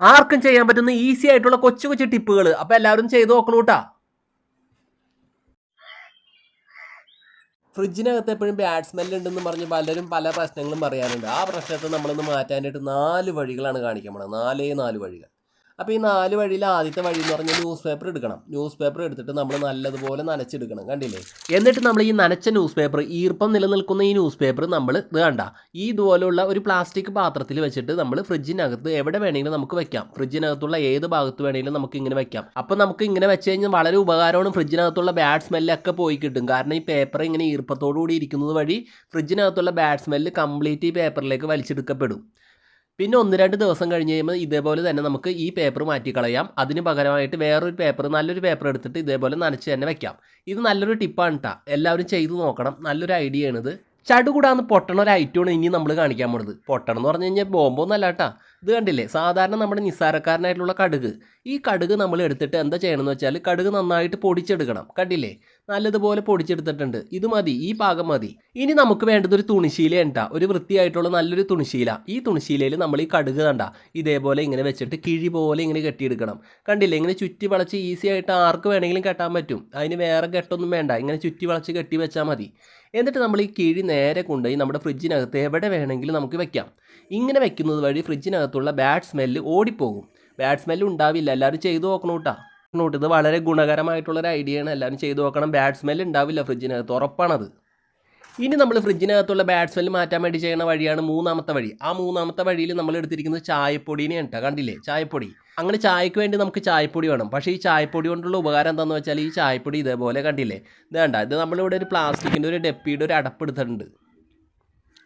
ആർക്കും ചെയ്യാൻ പറ്റുന്ന ഈസി ആയിട്ടുള്ള കൊച്ചു കൊച്ചു ടിപ്പുകൾ അപ്പോൾ എല്ലാവരും ചെയ്ത് നോക്കണൂട്ടാ ഫ്രിഡ്ജിനകത്ത് എപ്പോഴും ബാഡ് സ്മെൽ ഉണ്ടെന്ന് പറഞ്ഞ് പലരും പല പ്രശ്നങ്ങളും പറയാറുണ്ട്. ആ പ്രശ്നത്തെ നമ്മളൊന്ന് മാറ്റാനായിട്ട് നാല് വഴികളാണ് കാണിക്കാൻ പോണത്. നാലേ നാല് വഴികൾ. അപ്പോൾ ഈ നാല് വഴിയിൽ ആദ്യത്തെ വഴി എന്ന് പറഞ്ഞാൽ ന്യൂസ് പേപ്പർ എടുക്കണം. ന്യൂസ് പേപ്പർ എടുത്തിട്ട് നമ്മൾ നല്ലതുപോലെ നനച്ചെടുക്കണം. കണ്ടില്ലേ? എന്നിട്ട് നമ്മൾ ഈ നനച്ച ന്യൂസ് പേപ്പർ ഈർപ്പം നിലനിൽക്കുന്ന ഈ ന്യൂസ് പേപ്പർ നമ്മൾ കണ്ട. ഈ ഇതുപോലുള്ള ഒരു പ്ലാസ്റ്റിക് പാത്രത്തിൽ വെച്ചിട്ട് നമ്മൾ ഫ്രിഡ്ജിനകത്ത് എവിടെ വേണമെങ്കിലും നമുക്ക് വെക്കാം. ഫ്രിഡ്ജിനകത്തുള്ള ഏത് ഭാഗത്ത് വേണമെങ്കിലും നമുക്ക് ഇങ്ങനെ വെക്കാം. അപ്പോൾ നമുക്ക് ഇങ്ങനെ വെച്ച് കഴിഞ്ഞാൽ വളരെ ഉപകാരമാണ് ഫ്രിഡ്ജിനകത്തുള്ള ബാഡ് സ്മെല്ലൊക്കെ പോയി കിട്ടും. കാരണം ഈ പേപ്പർ ഇങ്ങനെ ഈർപ്പത്തോടു കൂടി ഇരിക്കുന്നത് വഴി ഫ്രിഡ്ജിനകത്തുള്ള ബാഡ് സ്മെല്ല് കംപ്ലീറ്റ് ഈ പേപ്പറിലേക്ക് വലിച്ചെടുക്കപ്പെടും. പിന്നെ ഒന്ന് രണ്ട് ദിവസം കഴിഞ്ഞ് കഴിയുമ്പോൾ ഇതേപോലെ തന്നെ നമുക്ക് ഈ പേപ്പർ മാറ്റിക്കളയാം. അതിന് പകരമായിട്ട് വേറൊരു പേപ്പർ നല്ലൊരു പേപ്പർ എടുത്തിട്ട് ഇതേപോലെ നനച്ച് തന്നെ വെക്കാം. ഇത് നല്ലൊരു ടിപ്പാണ് കേട്ടോ എല്ലാവരും ചെയ്തു നോക്കണം. നല്ലൊരു ഐഡിയ ആണിത് ചടുകൂടാന്ന് പൊട്ടണ ഒരു ഐറ്റമാണ് ഇനി നമ്മൾ കാണിക്കാൻ പോണത്. പൊട്ടണം എന്ന് പറഞ്ഞു കഴിഞ്ഞാൽ ബോംബൊന്നല്ല കേട്ടാ ഇത് കണ്ടില്ലേ? സാധാരണ നമ്മുടെ നിസ്സാരക്കാരനായിട്ടുള്ള കടുക്. ഈ കടുക് നമ്മൾ എടുത്തിട്ട് എന്താ ചെയ്യണമെന്ന് വെച്ചാൽ കടുക് നന്നായിട്ട് പൊടിച്ചെടുക്കണം. കണ്ടില്ലേ? നല്ലതുപോലെ പൊടിച്ചെടുത്തിട്ടുണ്ട്. ഇത് മതി ഈ പാകം മതി. ഇനി നമുക്ക് വേണ്ടത് ഒരു തുണിശീല ഉണ്ടാ. ഒരു വൃത്തിയായിട്ടുള്ള നല്ലൊരു തുണിശീല. ഈ തുണിശീലയിൽ നമ്മൾ ഈ കടുക് കണ്ട ഇതേപോലെ ഇങ്ങനെ വെച്ചിട്ട് കിഴി പോലെ ഇങ്ങനെ കെട്ടിയെടുക്കണം. കണ്ടില്ലേ ഇങ്ങനെ ചുറ്റി വളച്ച് ഈസി ആയിട്ട് ആർക്ക് വേണമെങ്കിലും കെട്ടാൻ പറ്റും. അതിന് വേറെ കെട്ടൊന്നും വേണ്ട. ഇങ്ങനെ ചുറ്റി വളച്ച് കെട്ടി വെച്ചാൽ മതി. എന്നിട്ട് നമ്മൾ ഈ കിഴി നേരെ കൊണ്ടുപോയി നമ്മുടെ ഫ്രിഡ്ജിനകത്ത് എവിടെ വേണമെങ്കിലും നമുക്ക് വെക്കാം. ഇങ്ങനെ വെക്കുന്നത് വഴി ഫ്രിഡ്ജിനകത്തുള്ള ബാഡ് സ്മെല്ല് ഓടിപ്പോകും. ബാഡ് സ്മെല്ല് ഉണ്ടാവില്ല. എല്ലാവരും ചെയ്തു നോക്കണം കേട്ടോ. നോട്ട് ഇത് വളരെ ഗുണകരമായിട്ടുള്ളൊരു ഐഡിയ ആണ്. എല്ലാവരും ചെയ്തു നോക്കണം. ബാഡ് സ്മെല്ല് ഉണ്ടാവില്ല ഫ്രിഡ്ജിനകത്ത്. ഉറപ്പാണത്. ഇനി നമ്മൾ ഫ്രിഡ്ജിനകത്തുള്ള ബാഡ് സ്മെല്ല് മാറ്റാൻ വേണ്ടി ചെയ്യുന്ന വഴിയാണ് മൂന്നാമത്തെ വഴി. ആ മൂന്നാമത്തെ വഴിയിൽ നമ്മൾ എടുത്തിരിക്കുന്നത് ചായപ്പൊടിനെ കേട്ടോ കണ്ടില്ലേ? ചായപ്പൊടി. അങ്ങനെ ചായക്ക് വേണ്ടി നമുക്ക് ചായപ്പൊടി വേണം. പക്ഷേ ഈ ചായപ്പൊടി കൊണ്ടുള്ള ഉപകാരം എന്താണെന്ന് വെച്ചാൽ ഈ ചായപ്പൊടി ഇതേപോലെ കണ്ടില്ലേ? ഇത് വേണ്ട ഇത് നമ്മളിവിടെ ഒരു പ്ലാസ്റ്റിക്കിന്റെ ഒരു ഡപ്പിയുടെ ഒരു അടപ്പ് എടുത്തിട്ടുണ്ട്.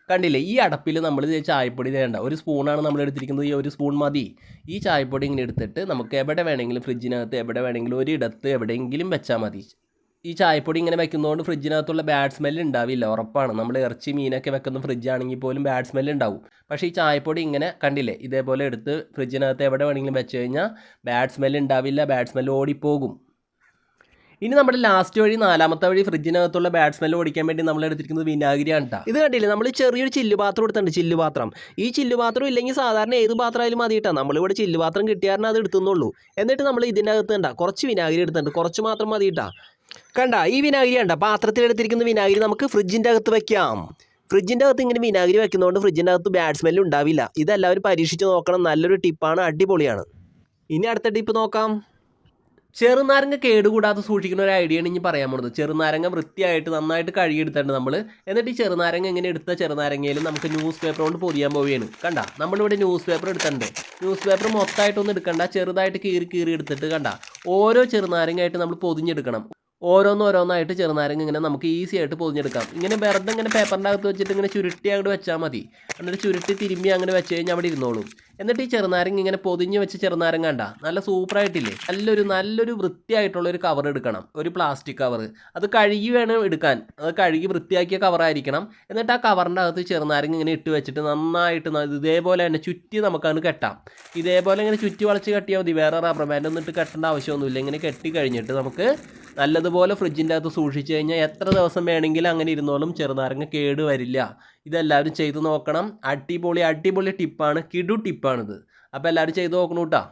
കണ്ടില്ലേ ഈ അടപ്പിൽ നമ്മൾ ചായപ്പൊടി തേണ്ട ഒരു സ്പൂണാണ് നമ്മൾ എടുത്തിരിക്കുന്നത് ഈ ഒരു സ്പൂൺ മതി. ഈ ചായപ്പൊടി ഇങ്ങനെ എടുത്തിട്ട് നമുക്ക് എവിടെ വേണമെങ്കിലും ഫ്രിഡ്ജിനകത്ത് എവിടെ വേണമെങ്കിലും ഒരിടത്ത് എവിടെയെങ്കിലും വെച്ചാൽ മതി. ഈ ചായപ്പൊടി ഇങ്ങനെ വെക്കുന്നതുകൊണ്ട് ഫ്രിഡ്ജിനകത്തുള്ള ബാഡ് സ്മെല്ല് ഉണ്ടാവില്ല ഉറപ്പാണ്. നമ്മൾ ഇറച്ചി മീനൊക്കെ വെക്കുന്ന ഫ്രിഡ്ജാണെങ്കിൽ പോലും ബാഡ് സ്മെല്ല് ഉണ്ടാവും. പക്ഷേ ഈ ചായപ്പൊടി ഇങ്ങനെ കണ്ടില്ലേ ഇതേപോലെ എടുത്ത് ഫ്രിഡ്ജിനകത്ത് എവിടെ വേണമെങ്കിലും വെച്ച് കഴിഞ്ഞാൽ ബാഡ് സ്മെല്ല് ഉണ്ടാവില്ല ബാഡ് സ്മെല്ല് ഓടിപ്പോകും. ഇനി നമ്മുടെ ലാസ്റ്റ് വഴി നാലാമത്തെ വഴി ഫ്രിഡ്ജിനകത്തുള്ള ബാറ്റ്സ്മെൽ ഓടിക്കാൻ വേണ്ടി നമ്മൾ എടുത്തിരിക്കുന്നത് വിനാഗിരിയാണ് കേട്ടോ ഇത് കണ്ടില്ലേ? നമ്മൾ ചെറിയൊരു ചില്ലു പാത്രം എടുത്തിട്ടുണ്ട് ചില്ലു പാത്രം ഈ ചില്ലു പാത്രം ഇല്ലെങ്കിൽ സാധാരണ ഏത് പാത്രമായാലും മതി കേട്ടോ നമ്മളിവിടെ ചില്ലു പാത്രം കിട്ടിയാരണം അത് എടുത്തുന്നുള്ളൂ. എന്നിട്ട് നമ്മൾ ഇതിനകത്ത് കണ്ട കുറച്ച് വിനാഗിരി എടുത്തിട്ടുണ്ട്. കുറച്ച് മാത്രം മതി കേട്ടോ കണ്ട ഈ വിനാഗിരി കണ്ട പാത്രത്തിൽ എടുത്തിരിക്കുന്ന വിനാഗിരി നമുക്ക് ഫ്രിഡ്ജിന്റെ അകത്ത് വെക്കാം. ഫ്രിഡ്ജിന്റെ അകത്ത് ഇങ്ങനെ വിനാഗിരി വെക്കുന്നതുകൊണ്ട് ഫ്രിഡ്ജിന്റെ അകത്ത് ബാഡ് ഉണ്ടാവില്ല. ഇതെല്ലാവരും പരീക്ഷിച്ച് നോക്കണം. നല്ലൊരു ടിപ്പാണ് അടിപൊളിയാണ്. ഇനി അടുത്ത ടിപ്പ് നോക്കാം. ചെറുനാരങ്ങ കേടുകൂടാതെ സൂക്ഷിക്കുന്ന ഒരു ഐഡിയയാണ് ഇനി പറയാൻ പോകുന്നത് ചെറുനാരങ്ങ വൃത്തിയായിട്ട് നന്നായിട്ട് കഴുകിയെടുത്തിട്ടുണ്ട് നമ്മൾ എന്നിട്ട് ഈ ചെറുനാരങ്ങ എങ്ങനെ എടുത്ത ചെറുനാരങ്ങയിൽ നമുക്ക് ന്യൂസ് പേപ്പർ കൊണ്ട് പൊതിയാൻ പോവുകയാണ്. കണ്ട? നമ്മളിവിടെ ന്യൂസ് പേപ്പർ എടുത്തിട്ടുണ്ട്. ന്യൂസ് പേപ്പർ മൊത്തമായിട്ടൊന്നും എടുക്കണ്ട. ചെറുതായിട്ട് കീറി കീറി എടുത്തിട്ട് കണ്ട? ഓരോ ചെറുനാരങ്ങയായിട്ട് നമ്മൾ പൊതിഞ്ഞെടുക്കണം. ഓരോന്നോരോന്നായിട്ട് ചെറുനാരങ്ങ ഇങ്ങനെ നമുക്ക് ഈസി ആയിട്ട് പൊതിഞ്ഞെടുക്കാം. ഇങ്ങനെ വെറുതെ ഇങ്ങനെ പേപ്പറിന്റെ അകത്ത് വെച്ചിട്ട് ഇങ്ങനെ ചുരുട്ടി അങ്ങോട്ട് വെച്ചാൽ മതി. എന്നിട്ട് ചുരുട്ടി തിരുമ്പി അങ്ങനെ വെച്ച് കഴിഞ്ഞാൽ അവിടെ ഇരുന്നോളും. എന്നിട്ട് ഈ ചെറുനാരങ്ങ ഇങ്ങനെ പൊതിഞ്ഞ് വെച്ച് ചെറുനാരങ്ങ കണ്ട നല്ല സൂപ്പറായിട്ടില്ലേ നല്ലൊരു നല്ലൊരു വൃത്തിയായിട്ടുള്ള ഒരു കവർ എടുക്കണം. ഒരു പ്ലാസ്റ്റിക് കവർ അത് കഴുകി വേണം എടുക്കാൻ. അത് കഴുകി വൃത്തിയാക്കിയ കവറായിരിക്കണം എന്നിട്ട് ആ കവറിന്റെ അകത്ത് ചെറുനാരങ്ങ ഇങ്ങനെ ഇട്ട് വെച്ചിട്ട് നന്നായിട്ട് ഇതേപോലെ തന്നെ ചുറ്റി നമുക്കത് കെട്ടാം. ഇതേപോലെ ഇങ്ങനെ ചുറ്റി വളച്ച് കെട്ടിയാൽ മതി. വേറെ റബ്ബർ ബാൻഡ് ഒന്നും ഇട്ട് കെട്ടേണ്ട ആവശ്യമൊന്നുമില്ല. ഇങ്ങനെ കെട്ടി കഴിഞ്ഞിട്ട് നമുക്ക് നല്ലതുപോലെ ഫ്രിഡ്ജിന്റെ അകത്ത് സൂക്ഷിച്ച് കഴിഞ്ഞാൽ എത്ര ദിവസം വേണമെങ്കിലും അങ്ങനെ ഇരുന്നോളും. ചെറുനാരങ്ങ കേട് വരില്ല. ഇതെല്ലാവരും ചെയ്ത് നോക്കണം. അടിപൊളി അടിപൊളി ടിപ്പാണ്. കിടു ടിപ്പാണിത്. അപ്പോൾ എല്ലാവരും ചെയ്ത് നോക്കണം കേട്ടോ.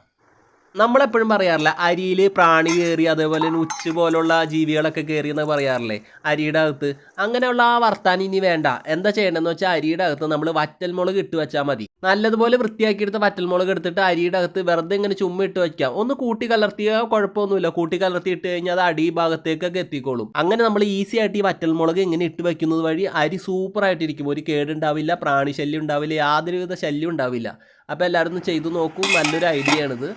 നമ്മളെപ്പോഴും പറയാറില്ല അരിയിൽ പ്രാണി കയറി അതേപോലെ ഉച്ച പോലുള്ള ജീവികളൊക്കെ കയറി എന്ന് പറയാറില്ലേ അരിയുടെ അകത്ത്. അങ്ങനെയുള്ള ആ വർത്താനം ഇനി വേണ്ട. എന്താ ചെയ്യേണ്ടതെന്ന് വെച്ചാൽ അരിയുടെ അകത്ത് നമ്മൾ വറ്റൽമുളക് ഇട്ട് വെച്ചാൽ മതി. നല്ലതുപോലെ വൃത്തിയാക്കിയെടുത്ത വറ്റൽമുളക് എടുത്തിട്ട് അരിയുടെ അകത്ത് വെറുതെ ഇങ്ങനെ ചുമ്മ ഇട്ട് വെക്കാം ഒന്ന് കൂട്ടി കലർത്തിയാൽ കുഴപ്പമൊന്നുമില്ല. കൂട്ടി കലർത്തി ഇട്ട് കഴിഞ്ഞാൽ അത് അടി ഭാഗത്തേക്കൊക്കെ എത്തിക്കോളും. അങ്ങനെ നമ്മൾ ഈസി ആയിട്ട് ഈ വറ്റൽമുളക് ഇങ്ങനെ ഇട്ട് വെക്കുന്നത് വഴി അരി സൂപ്പറായിട്ടിരിക്കും ഒരു കേടുണ്ടാവില്ല പ്രാണിശല്യം ഉണ്ടാവില്ല യാതൊരുവിധ ശല്യം ഉണ്ടാവില്ല. അപ്പോൾ എല്ലാവരും ചെയ്തു നോക്കൂ. നല്ലൊരു ഐഡിയ ആണിത്.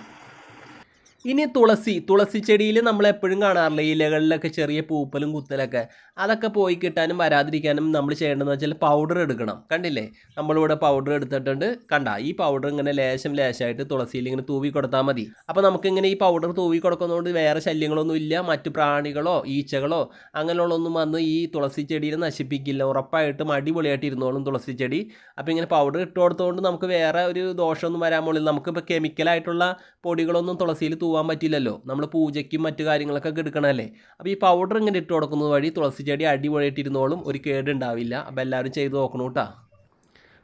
ഇനി തുളസി തുളസി ചെടിയിൽ നമ്മൾ എപ്പോഴും കാണാറില്ല? ഇലകളിലൊക്കെ ചെറിയ പൂപ്പലും കുത്തലൊക്കെ. അതൊക്കെ പോയി കിട്ടാനും വരാതിരിക്കാനും നമ്മൾ ചെയ്യേണ്ടതെന്ന് വെച്ചാൽ പൗഡർ എടുക്കണം. കണ്ടില്ലേ? നമ്മളിവിടെ പൗഡർ എടുത്തിട്ടുണ്ട്. കണ്ട? ഈ പൗഡർ ഇങ്ങനെ ലേശം ലേശമായിട്ട് തുളസിയിൽ ഇങ്ങനെ തൂവി കൊടുത്താൽ മതി. അപ്പോൾ നമുക്കിങ്ങനെ ഈ പൗഡർ തൂവി കൊടുക്കുന്നതുകൊണ്ട് വേറെ ശല്യങ്ങളൊന്നും ഇല്ല. മറ്റു പ്രാണികളോ ഈച്ചകളോ അങ്ങനെയുള്ളൊന്നും വന്ന് ഈ തുളസി ചെടിയിൽ നശിപ്പിക്കില്ല. ഉറപ്പായിട്ടും അടിപൊളിയായിട്ട് ഇരുന്നോളും തുളസി ചെടി. അപ്പോൾ ഇങ്ങനെ പൗഡർ ഇട്ട് കൊടുത്തുകൊണ്ട് നമുക്ക് വേറെ ഒരു ദോഷമൊന്നും വരാൻ പോലില്ല നമുക്കിപ്പോൾ കെമിക്കലായിട്ടുള്ള പൊടികളൊന്നും തുളസിയിൽ തൂവാൻ പറ്റില്ലല്ലോ. നമ്മൾ പൂജയ്ക്കും മറ്റു കാര്യങ്ങളൊക്കെ എടുക്കണമല്ലേ അപ്പോൾ ഈ പൗഡർ ഇങ്ങനെ ഇട്ട് കൊടുക്കുന്നത് വഴി തുളസി ചെടി അടിപൊളിയായിട്ട് ഇരുന്നോളും ഒരു കേടുണ്ടാവില്ല. അപ്പോൾ എല്ലാവരും ചെയ്ത് നോക്കണം കേട്ടോ.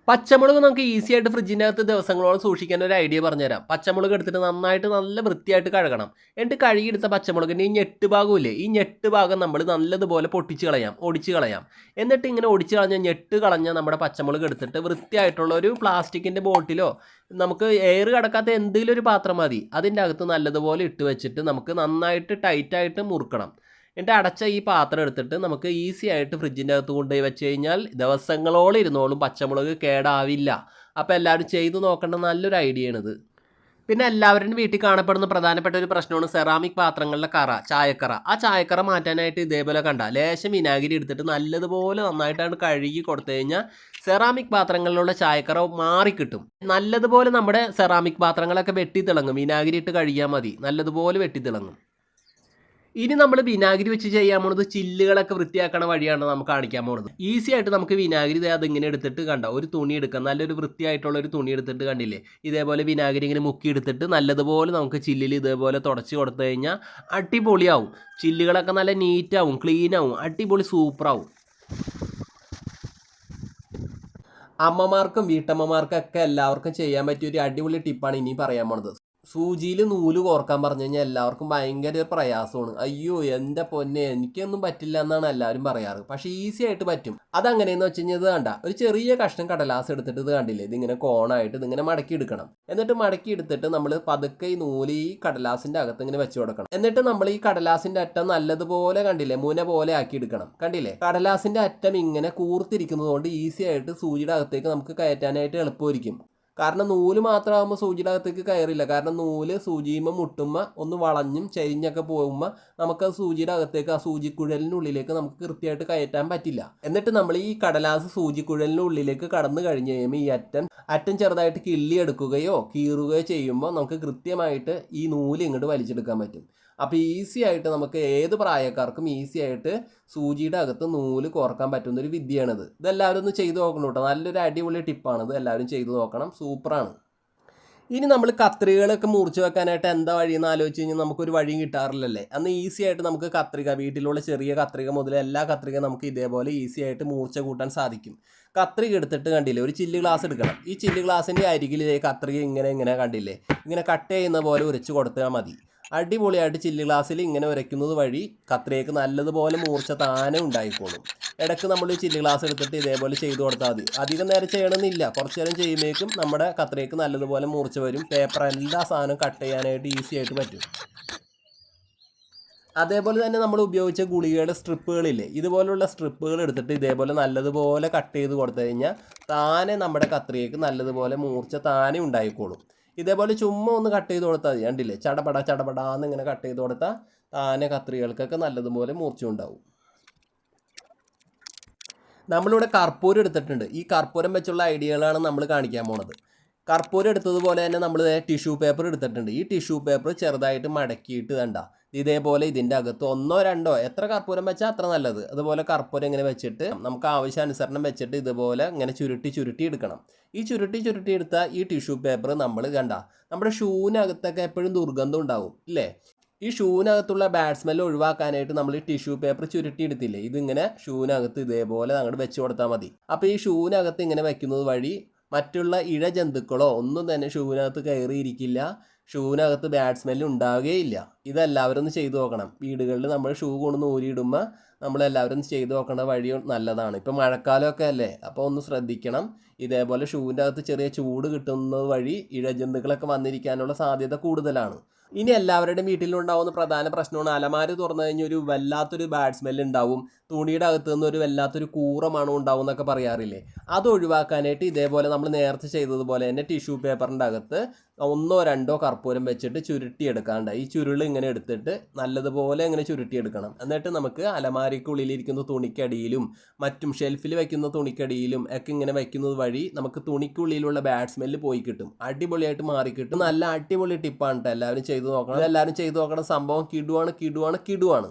പച്ചമുളക് നമുക്ക് ഈസി ആയിട്ട് ഫ്രിഡ്ജിനകത്ത് ദിവസങ്ങളോളം സൂക്ഷിക്കാൻ ഒരു ഐഡിയ പറഞ്ഞുതരാം. പച്ചമുളക് എടുത്തിട്ട് നന്നായിട്ട് നല്ല വൃത്തിയായിട്ട് കഴുകണം. എന്നിട്ട് കഴുകിയെടുത്ത പച്ചമുളകിന്റെ ഈ ഞെട്ട് ഭാഗമില്ലേ ഈ ഞെട്ട് ഭാഗം നമ്മൾ നല്ലതുപോലെ പൊട്ടിച്ച് കളയാം ഒടിച്ച് കളയാം. എന്നിട്ട് ഇങ്ങനെ ഒടിച്ച് കളഞ്ഞ ഞെട്ട് കളഞ്ഞ നമ്മുടെ പച്ചമുളക് എടുത്തിട്ട് വൃത്തിയായിട്ടുള്ള ഒരു പ്ലാസ്റ്റിക്കിന്റെ ബോട്ടിലോ നമുക്ക് എയർ കടക്കാത്ത എന്തെങ്കിലും ഒരു പാത്രം മതി. അതിന്റെ അകത്ത് നല്ലതുപോലെ ഇട്ട് വെച്ചിട്ട് നമുക്ക് നന്നായിട്ട് ടൈറ്റായിട്ട് മുറുക്കണം. എന്നിട്ട് അടച്ച ഈ പാത്രം എടുത്തിട്ട് നമുക്ക് ഈസി ആയിട്ട് ഫ്രിഡ്ജിന്റെ അകത്ത് കൊണ്ടുപോയി വെച്ച് കഴിഞ്ഞാൽ ദിവസങ്ങളോളം ഇരുന്നോളും പച്ചമുളക് കേടാവില്ല. അപ്പോൾ എല്ലാവരും ചെയ്തു നോക്കേണ്ട നല്ലൊരു ഐഡിയ ആണിത്. പിന്നെ എല്ലാവരുടെയും വീട്ടിൽ കാണപ്പെടുന്ന പ്രധാനപ്പെട്ട ഒരു പ്രശ്നമാണ് സെറാമിക് പാത്രങ്ങളിലെ കറ ചായക്കറ. ആ ചായക്കറ മാറ്റാനായിട്ട് ഇതേപോലെ കണ്ട ലേശം വിനാഗിരി എടുത്തിട്ട് നല്ലതുപോലെ നന്നായിട്ടാണ് കഴുകി കൊടുത്തു കഴിഞ്ഞാൽ സെറാമിക് പാത്രങ്ങളിലുള്ള ചായക്കറ മാറിക്കിട്ടും. നല്ലതുപോലെ നമ്മുടെ സെറാമിക് പാത്രങ്ങളൊക്കെ വെട്ടി തിളങ്ങും. വിനാഗിരി ഇട്ട് കഴുകിയാൽ മതി. നല്ലതുപോലെ വെട്ടി തിളങ്ങും. ഇനി നമ്മൾ വിനാഗിരി വെച്ച് ചെയ്യാൻ പോണത് ചില്ലുകളൊക്കെ വൃത്തിയാക്കണ വഴിയാണ് നമുക്ക് കാണിക്കാൻ പോണത്. ഈസി ആയിട്ട് നമുക്ക് വിനാഗിരി അതിങ്ങനെ എടുത്തിട്ട് കണ്ട? ഒരു തുണി എടുക്കാം. നല്ലൊരു വൃത്തിയായിട്ടുള്ള ഒരു തുണി എടുത്തിട്ട് കണ്ടില്ലേ? ഇതേപോലെ വിനാഗിരി ഇങ്ങനെ മുക്കി എടുത്തിട്ട് നല്ലതുപോലെ നമുക്ക് ചില്ലിൽ ഇതേപോലെ തുടച്ച് കൊടുത്തു കഴിഞ്ഞാൽ അടിപൊളിയാവും. ചില്ലുകളൊക്കെ നല്ല നീറ്റാവും ആവും അടിപൊളി സൂപ്പറാവും. അമ്മമാർക്കും വീട്ടമ്മമാർക്കൊക്കെ എല്ലാവർക്കും ചെയ്യാൻ പറ്റിയ ഒരു അടിപൊളി ടിപ്പാണ് ഇനി പറയാൻ പോണത്. സൂചിയിൽ നൂൽ കോർക്കാൻ പറഞ്ഞു കഴിഞ്ഞാൽ എല്ലാവർക്കും ഭയങ്കര പ്രയാസമാണ്. അയ്യോ എന്റെ പൊന്നെ എനിക്കൊന്നും പറ്റില്ല എന്നാണ് എല്ലാവരും പറയാറ്. പക്ഷെ ഈസി ആയിട്ട് പറ്റും. അതങ്ങനെയെന്ന് വെച്ച് കഴിഞ്ഞാൽ ഇത് കണ്ട ഒരു ചെറിയ കഷ്ണം കടലാസ് എടുത്തിട്ട് ഇത് കണ്ടില്ലേ? ഇതിങ്ങനെ കോണായിട്ട് ഇതിങ്ങനെ മടക്കി എടുക്കണം. എന്നിട്ട് മടക്കി എടുത്തിട്ട് നമ്മൾ പതുക്കെ ഈ നൂൽ ഈ കടലാസിന്റെ അകത്ത് ഇങ്ങനെ വെച്ച് കൊടുക്കണം. എന്നിട്ട് നമ്മൾ ഈ കടലാസിന്റെ അറ്റം നല്ലതുപോലെ കണ്ടില്ലേ? മുന പോലെ ആക്കി എടുക്കണം. കണ്ടില്ലേ? കടലാസിന്റെ അറ്റം ഇങ്ങനെ കൂർത്തിരിക്കുന്നതുകൊണ്ട് ഈസി ആയിട്ട് സൂചിയുടെ അകത്തേക്ക് നമുക്ക് കയറ്റാനായിട്ട് എളുപ്പമായിരിക്കും. കാരണം നൂൽ മാത്രമാകുമ്പോൾ സൂചിയുടെ അകത്തേക്ക് കയറില്ല. കാരണം നൂൽ സൂചിയുമ്പോൾ മുട്ടുമ്പോൾ ഒന്ന് വളഞ്ഞും ചരിഞ്ഞൊക്കെ പോകുമ്പോൾ നമുക്ക് ആ സൂചിയുടെ അകത്തേക്ക് ആ സൂചിക്കുഴലിനുള്ളിലേക്ക് നമുക്ക് കൃത്യമായിട്ട് കയറ്റാൻ പറ്റില്ല. എന്നിട്ട് നമ്മൾ ഈ കടലാസ് സൂചിക്കുഴലിനുള്ളിലേക്ക് കടന്നു കഴിഞ്ഞ് കഴിയുമ്പോൾ ഈ അറ്റം അറ്റം ചെറുതായിട്ട് കിള്ളിയെടുക്കുകയോ കീറുകയോ ചെയ്യുമ്പോൾ നമുക്ക് കൃത്യമായിട്ട് ഈ നൂൽ ഇങ്ങോട്ട് വലിച്ചെടുക്കാൻ പറ്റും. അപ്പോൾ ഈസി ആയിട്ട് നമുക്ക് ഏത് പ്രായക്കാർക്കും ഈസി ആയിട്ട് സൂചിയുടെ അകത്ത് നൂൽ കോർക്കാൻ പറ്റുന്ന ഒരു വിദ്യയാണിത്. ഇതെല്ലാവരും ഒന്ന് ചെയ്തു നോക്കണം കേട്ടോ. നല്ലൊരു അടിപൊളി ടിപ്പാണ് ഇത്. എല്ലാവരും ചെയ്തു നോക്കണം. സൂപ്പറാണ്. ഇനി നമ്മൾ കത്രികകളൊക്കെ മുറിച്ച് വെക്കാനായിട്ട് എന്താ വഴി എന്ന് ആലോചിച്ച് കഴിഞ്ഞാൽ നമുക്കൊരു വഴിയും കിട്ടാറില്ലല്ലേ? അന്ന് ഈസി ആയിട്ട് നമുക്ക് കത്രിക വീട്ടിലുള്ള ചെറിയ കത്രിക മുതൽ എല്ലാ കത്രിക നമുക്ക് ഇതേപോലെ ഈസി ആയിട്ട് മൂർച്ച കൂട്ടാൻ സാധിക്കും. കത്രിക എടുത്തിട്ട് കണ്ടില്ലേ ഒരു ചില്ല് ഗ്ലാസ് എടുക്കണം. ഈ ചില്ല് ഗ്ലാസിന്റെ അരികിൽ കത്രിക ഇങ്ങനെ ഇങ്ങനെ കണ്ടില്ലേ? ഇങ്ങനെ കട്ട് ചെയ്യുന്ന പോലെ ഉരച്ച് കൊടുത്താൽ മതി. അടിപൊളിയായിട്ട് ചില്ലി ഗ്ലാസ്സിൽ ഇങ്ങനെ ഉരയ്ക്കുന്നത് വഴി കത്രികയ്ക്ക് നല്ലതുപോലെ മൂർച്ച താനെ ഉണ്ടായിക്കോളും. ഇടയ്ക്ക് നമ്മൾ ഈ ചില്ലി ഗ്ലാസ് എടുത്തിട്ട് ഇതേപോലെ ചെയ്തു കൊടുത്താൽ മതി. അധികം നേരം ചെയ്യണമെന്നില്ല. കുറച്ച് നേരം ചെയ്യുമ്പോഴേക്കും നമ്മുടെ കത്രികയ്ക്ക് നല്ലതുപോലെ മൂർച്ച വരും. പേപ്പർ എല്ലാ സാധനവും കട്ട് ചെയ്യാനായിട്ട് ഈസി ആയിട്ട് പറ്റും. അതേപോലെ തന്നെ നമ്മൾ ഉപയോഗിച്ച ഗുളികയുടെ സ്ട്രിപ്പുകളില്ലേ ഇതുപോലുള്ള സ്ട്രിപ്പുകൾ എടുത്തിട്ട് ഇതേപോലെ നല്ലതുപോലെ കട്ട് ചെയ്ത് കൊടുത്തു കഴിഞ്ഞാൽ താനെ നമ്മുടെ കത്രികയ്ക്ക് നല്ലതുപോലെ മൂർച്ച താനേ ഉണ്ടായിക്കോളും. ഇതേപോലെ ചുമ്മാ ഒന്ന് കട്ട് ചെയ്ത് കൊടുത്താൽ മതി. കണ്ടില്ലേ? ചടപട ചടപടാന്ന് ഇങ്ങനെ കട്ട് ചെയ്ത് കൊടുത്താൽ താനെ കത്രികൾക്കൊക്കെ നല്ലതുപോലെ മൂർച്ചുണ്ടാവും നമ്മളിവിടെ കർപ്പൂരം എടുത്തിട്ടുണ്ട്. ഈ കർപ്പൂരം വെച്ചുള്ള ഐഡിയകളാണ് നമ്മൾ കാണിക്കാൻ പോണത്. കർപ്പൂരം എടുത്തതുപോലെ തന്നെ നമ്മൾ ടിഷ്യൂ പേപ്പർ എടുത്തിട്ടുണ്ട്. ഈ ടിഷ്യൂ പേപ്പർ ചെറുതായിട്ട് മടക്കിയിട്ട് കണ്ട ഇതേപോലെ ഇതിന്റെ അകത്ത് ഒന്നോ രണ്ടോ എത്ര കർപ്പൂരം വെച്ചാൽ അത്ര നല്ലത്. അതുപോലെ കർപ്പൂരം ഇങ്ങനെ വെച്ചിട്ട് നമുക്ക് ആവശ്യാനുസരണം വെച്ചിട്ട് ഇതുപോലെ ഇങ്ങനെ ചുരുട്ടി ചുരുട്ടി എടുക്കണം. ഈ ചുരുട്ടി ചുരുട്ടി എടുത്ത ഈ ടിഷ്യൂ പേപ്പർ നമ്മൾ കണ്ട നമ്മുടെ ഷൂവിനകത്തൊക്കെ എപ്പോഴും ദുർഗന്ധം ഉണ്ടാവും ഇല്ലേ? ഈ ഷൂവിനകത്തുള്ള ബാഡ് ഒഴിവാക്കാനായിട്ട് നമ്മൾ ഈ ടിഷ്യൂ പേപ്പർ ചുരുട്ടി എടുത്തില്ലേ? ഇതിങ്ങനെ ഷൂവിനകത്ത് ഇതേപോലെ അങ്ങോട്ട് വെച്ച് കൊടുത്താൽ മതി. അപ്പോൾ ഈ ഷൂവിനകത്ത് ഇങ്ങനെ വെക്കുന്നത് വഴി മറ്റുള്ള ഇഴ ജന്തുക്കളോ ഒന്നും തന്നെ ഷൂവിനകത്ത് കയറിയിരിക്കില്ല. ഷൂവിനകത്ത് ബാഡ് സ്മെല്ല് ഉണ്ടാവുകയില്ല. ഇതെല്ലാവരും ഒന്ന് ചെയ്തു നോക്കണം. വീടുകളിൽ നമ്മൾ ഷൂ കൊണ്ടുവന്ന് ഊരിയിടുമ്പോൾ നമ്മളെല്ലാവരും ചെയ്തു നോക്കേണ്ട വഴി നല്ലതാണ്. ഇപ്പോൾ മഴക്കാലമൊക്കെ അല്ലേ? അപ്പോൾ ഒന്ന് ശ്രദ്ധിക്കണം. ഇതേപോലെ ഷൂവിന്റെ അകത്ത് ചെറിയ ചൂട് കിട്ടുന്നത് വഴി ഇഴജന്തുക്കളൊക്കെ വന്നിരിക്കാനുള്ള സാധ്യത കൂടുതലാണ്. ഇനി എല്ലാവരുടെയും വീട്ടിലുണ്ടാവുന്ന പ്രധാന പ്രശ്നമാണ് അലമാര തുറന്നു കഴിഞ്ഞാൽ ഒരു വല്ലാത്തൊരു ബാഡ് സ്മെല്ല് ഉണ്ടാവും. തുണിയുടെ അകത്ത് നിന്ന് ഒരു വല്ലാത്തൊരു കൂറമാണ് മണം ഉണ്ടാവും എന്നൊക്കെ പറയാറില്ലേ? അത് ഒഴിവാക്കാനായിട്ട് ഇതേപോലെ നമ്മൾ നേരത്തെ ചെയ്തതുപോലെ തന്നെ ടിഷ്യൂ പേപ്പറിന്റെ അകത്ത് ഒന്നോ രണ്ടോ കർപ്പൂരം വെച്ചിട്ട് ചുരുട്ടിയെടുക്കാണ്ട് ഈ ചുരുൾ ഇങ്ങനെ എടുത്തിട്ട് നല്ലതുപോലെ ഇങ്ങനെ ചുരുട്ടിയെടുക്കണം. എന്നിട്ട് നമുക്ക് അലമാരിക്കുള്ളിലിരിക്കുന്ന തുണിക്കടിയിലും മറ്റും ഷെൽഫിൽ വെക്കുന്ന തുണിക്കടിയിലും ഒക്കെ ഇങ്ങനെ വെക്കുന്നത് വഴി നമുക്ക് തുണിക്കുള്ളിലുള്ള ബാഡ് പോയി കിട്ടും. അടിപൊളിയായിട്ട് മാറി കിട്ടും. നല്ല അടിപൊളി ടിപ്പാണ് കേട്ടോ എല്ലാവരും ചെയ്തു നോക്കണം. എല്ലാവരും ചെയ്തു നോക്കണം സംഭവം കിടുവാണ് കിടുവാണ് കിടുവാണ്.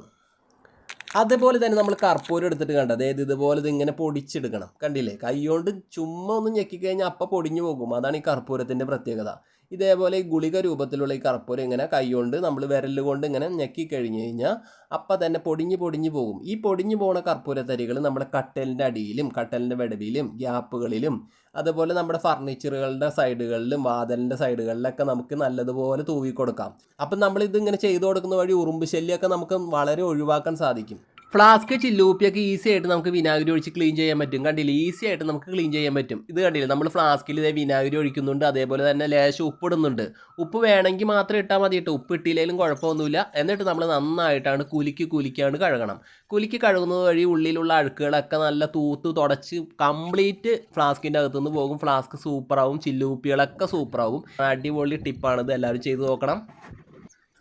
അതേപോലെ തന്നെ നമ്മൾ കർപ്പൂരം എടുത്തിട്ട് കണ്ട? അതായത് ഇതുപോലെ ഇത് ഇങ്ങനെ പൊടിച്ചെടുക്കണം. കണ്ടില്ലേ? കൈ കൊണ്ട് ചുമ്മാ ഒന്ന് ഞെക്കിക്കഴിഞ്ഞാൽ അപ്പം പൊടിഞ്ഞു പോകും. അതാണ് ഈ കർപ്പൂരത്തിന്റെ പ്രത്യേകത. ഇതേപോലെ ഈ ഗുളിക രൂപത്തിലുള്ള ഈ കർപ്പൂരം ഇങ്ങനെ കൈകൊണ്ട് നമ്മൾ വിരൽ കൊണ്ട് ഇങ്ങനെ ഞെക്കി കഴിഞ്ഞ് കഴിഞ്ഞാൽ അപ്പം തന്നെ പൊടിഞ്ഞ് പൊടിഞ്ഞ് പോകും. ഈ പൊടിഞ്ഞു പോണ കർപ്പൂരത്തരികൾ നമ്മുടെ കട്ടലിന്റെ അടിയിലും കട്ടലിന്റെ വെടവിലും ഗ്യാപ്പുകളിലും അതുപോലെ നമ്മുടെ ഫർണിച്ചറുകളുടെ സൈഡുകളിലും വാതിലിന്റെ സൈഡുകളിലൊക്കെ നമുക്ക് നല്ലതുപോലെ തൂവി കൊടുക്കാം അപ്പം നമ്മൾ ഇതിങ്ങനെ ചെയ്തു കൊടുക്കുന്ന വഴി ഉറുമ്പ് ശല്യമൊക്കെ നമുക്ക് വളരെ ഒഴിവാക്കാൻ സാധിക്കും. ഫ്ലാസ്ക് ചില്ലൂപ്പിയൊക്കെ ഈസി ആയിട്ട് നമുക്ക് വിനാഗിരി ഒഴിച്ച് ക്ലീൻ ചെയ്യാൻ പറ്റും. കണ്ടില്ലേ? ഈസി ആയിട്ട് നമുക്ക് ക്ലീൻ ചെയ്യാൻ പറ്റും. ഇത് കണ്ടില്ലേ? നമ്മൾ ഫ്ലാസ്കിൽ ഇതേ വിനാഗിരി ഒഴിക്കുന്നുണ്ട്. അതേപോലെ തന്നെ ലേശം ഉപ്പ് ഇടുന്നുണ്ട്. ഉപ്പ് വേണമെങ്കിൽ മാത്രം ഇട്ടാൽ മതി കേട്ടോ. ഉപ്പ് ഇട്ടില്ലെങ്കിലും കുഴപ്പമൊന്നുമില്ല. എന്നിട്ട് നമ്മൾ നന്നായിട്ടാണ് കുലുക്കി കുലിക്കാണ്ട് കഴുകണം. കുലുക്കി കഴുകുന്നത് വഴി ഉള്ളിലുള്ള അഴുക്കുകളൊക്കെ നല്ല തൂത്ത് തുടച്ച് കംപ്ലീറ്റ് ഫ്ലാസ്കിന്റെ അകത്തുനിന്ന് പോകും. ഫ്ലാസ്ക് സൂപ്പറാവും ചില്ലുപ്പികളൊക്കെ സൂപ്പറാവും അടിപൊളി ടിപ്പാണിത് എല്ലാവരും ചെയ്ത് നോക്കണം.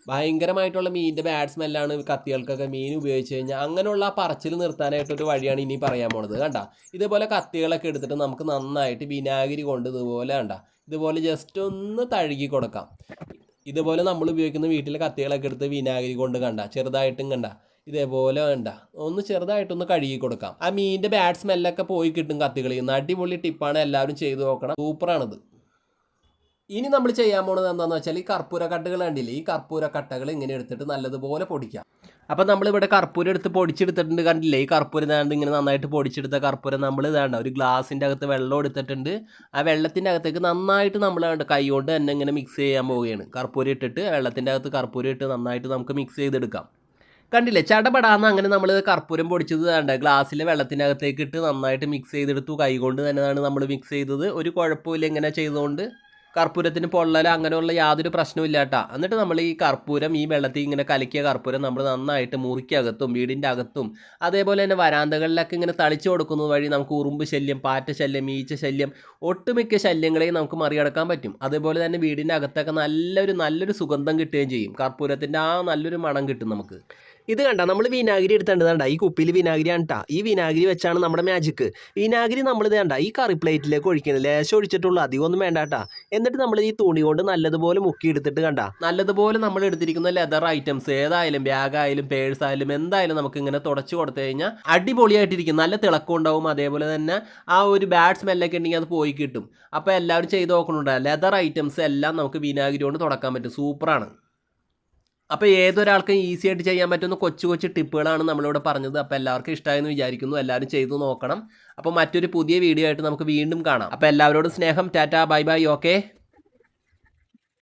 ഭയങ്കരമായിട്ടുള്ള മീനിന്റെ ബാഡ് സ്മെല്ലാണ് കത്തികൾക്കൊക്കെ മീൻ ഉപയോഗിച്ച് കഴിഞ്ഞാൽ അങ്ങനെയുള്ള ആ പറച്ചിൽ നിർത്താനായിട്ടൊരു വഴിയാണ് ഇനി പറയാൻ പോണത്. കണ്ട? ഇതേപോലെ കത്തികളൊക്കെ എടുത്തിട്ട് നമുക്ക് നന്നായിട്ട് വിനാഗിരി കൊണ്ട് ഇതുപോലെ കണ്ട? ഇതുപോലെ ജസ്റ്റ് ഒന്ന് തഴുകി കൊടുക്കാം. ഇതുപോലെ നമ്മൾ ഉപയോഗിക്കുന്ന വീട്ടിലെ കത്തികളൊക്കെ എടുത്ത് വിനാഗിരി കൊണ്ട് കണ്ട? ചെറുതായിട്ടും കണ്ട? ഇതേപോലെ വേണ്ട ഒന്ന് ചെറുതായിട്ടൊന്ന് കഴുകി കൊടുക്കാം. ആ മീനിന്റെ ബാഡ് സ്മെല്ലൊക്കെ പോയി കിട്ടും കത്തികളിൽ നിന്ന് അടിപൊളി ടിപ്പാണ് എല്ലാവരും ചെയ്തു നോക്കണം. സൂപ്പറാണിത് ഇനി നമ്മൾ ചെയ്യാൻ പോകുന്നത് എന്താണെന്ന് വെച്ചാൽ ഈ കർപ്പൂര കട്ടകൾ കണ്ടില്ലേ? ഈ കർപ്പൂര കട്ടകൾ ഇങ്ങനെ എടുത്തിട്ട് നല്ലതുപോലെ പൊടിക്കാം. അപ്പം നമ്മളിവിടെ കർപ്പൂരം എടുത്ത് പൊടിച്ചെടുത്തിട്ടുണ്ട് കണ്ടില്ലേ? ഈ കർപ്പൂരം ഇതാണ്ട് ഇങ്ങനെ നന്നായിട്ട് പൊടിച്ചെടുത്ത കർപ്പൂരം നമ്മൾ ഇതാണ്ട ഒരു ഗ്ലാസിന്റെ അകത്ത് വെള്ളം എടുത്തിട്ടുണ്ട്. ആ വെള്ളത്തിന്റെ അകത്തേക്ക് നന്നായിട്ട് നമ്മൾ കൈ കൊണ്ട് തന്നെ ഇങ്ങനെ മിക്സ് ചെയ്യാൻ പോവുകയാണ്. കർപ്പൂരം ഇട്ടിട്ട് വെള്ളത്തിന്റെ അകത്ത് കർപ്പൂരം ഇട്ട് നന്നായിട്ട് നമുക്ക് മിക്സ് ചെയ്തെടുക്കാം. കണ്ടില്ലേ? ചടപടാന്ന് അങ്ങനെ നമ്മൾ കർപ്പൂരം പൊടിച്ചത് വേണ്ട ഗ്ലാസ്സിലെ വെള്ളത്തിന്റെ അകത്തേക്ക് ഇട്ട് നന്നായിട്ട് മിക്സ് ചെയ്തെടുത്തു. കൈ കൊണ്ട് തന്നെയാണ് നമ്മൾ മിക്സ് ചെയ്തത്. ഒരു കുഴപ്പമില്ല ഇങ്ങനെ ചെയ്തുകൊണ്ട് കർപ്പൂരത്തിന് പൊള്ളൽ അങ്ങനെയുള്ള യാതൊരു പ്രശ്നവും ഇല്ല കേട്ടോ എന്നിട്ട് നമ്മൾ ഈ കർപ്പൂരം ഈ വെള്ളത്തിൽ ഇങ്ങനെ കലക്കിയ കർപ്പൂരം നമ്മൾ നന്നായിട്ട് മുറിക്കകത്തും വീടിന്റെ അകത്തും അതേപോലെ തന്നെ വരാന്തകളിലൊക്കെ ഇങ്ങനെ തളിച്ചു കൊടുക്കുന്നത് വഴി നമുക്ക് ഉറുമ്പ് ശല്യം പാറ്റ ശല്യം ഈച്ച ശല്യം ഒട്ടുമിക്ക ശല്യങ്ങളെയും നമുക്ക് മറികടക്കാൻ പറ്റും. അതേപോലെ തന്നെ വീടിന്റെ അകത്തൊക്കെ നല്ലൊരു നല്ലൊരു സുഗന്ധം കിട്ടുകയും ചെയ്യും. കർപ്പൂരത്തിന്റെ ആ നല്ലൊരു മണം കിട്ടും നമുക്ക്. ഇത് കണ്ട നമ്മൾ വിനാഗിരി എടുത്തേണ്ടത് കണ്ട ഈ കുപ്പിയിൽ വിനാഗിരി ആണ് ഈ വിനാഗിരി വെച്ചാണ് നമ്മുടെ മാജിക്ക് വിനാഗിരി നമ്മൾ ഇത് കണ്ട ഈ കറി പ്ലേറ്റിലേക്ക് ഒഴിക്കുന്നത് ലേശം ഒഴിച്ചിട്ടുള്ളൂ അധികം ഒന്നും വേണ്ട കേട്ടാ. എന്നിട്ട് നമ്മൾ ഈ തുണി കൊണ്ട് നല്ലതുപോലെ മുക്കി എടുത്തിട്ട് കണ്ട. നല്ലതുപോലെ നമ്മൾ എടുത്തിരിക്കുന്ന ലെതർ ഐറ്റംസ് ഏതായാലും ബാഗ് ആയാലും പേഴ്സ് ആയാലും എന്തായാലും നമുക്ക് ഇങ്ങനെ തുടച്ചു കൊടുത്തു കഴിഞ്ഞാൽ അടിപൊളിയായിട്ടിരിക്കും. നല്ല തിളക്കം ഉണ്ടാവും അതേപോലെ തന്നെ ആ ഒരു ബാഡ് സ്മെല്ലൊക്കെ ഉണ്ടെങ്കിൽ അത് പോയി കിട്ടും. അപ്പോൾ എല്ലാവരും ചെയ്ത് നോക്കണുണ്ട്? ലെതർ ഐറ്റംസ് എല്ലാം നമുക്ക് വിനാഗിരി കൊണ്ട് തുടക്കാൻ പറ്റും. സൂപ്പറാണ് അപ്പോൾ ഏതൊരാൾക്കും ഈസി ആയിട്ട് ചെയ്യാൻ പറ്റുന്ന കൊച്ചു കൊച്ചു ടിപ്പുകളാണ് നമ്മളിവിടെ പറഞ്ഞത്. അപ്പോൾ എല്ലാവർക്കും ഇഷ്ടമായെന്ന് വിചാരിക്കുന്നു. എല്ലാവരും ചെയ്തു നോക്കണം. അപ്പോൾ മറ്റൊരു പുതിയ വീഡിയോ ആയിട്ട് നമുക്ക് വീണ്ടും കാണാം. അപ്പോൾ എല്ലാവരോടും സ്നേഹം. Tata bye bye okay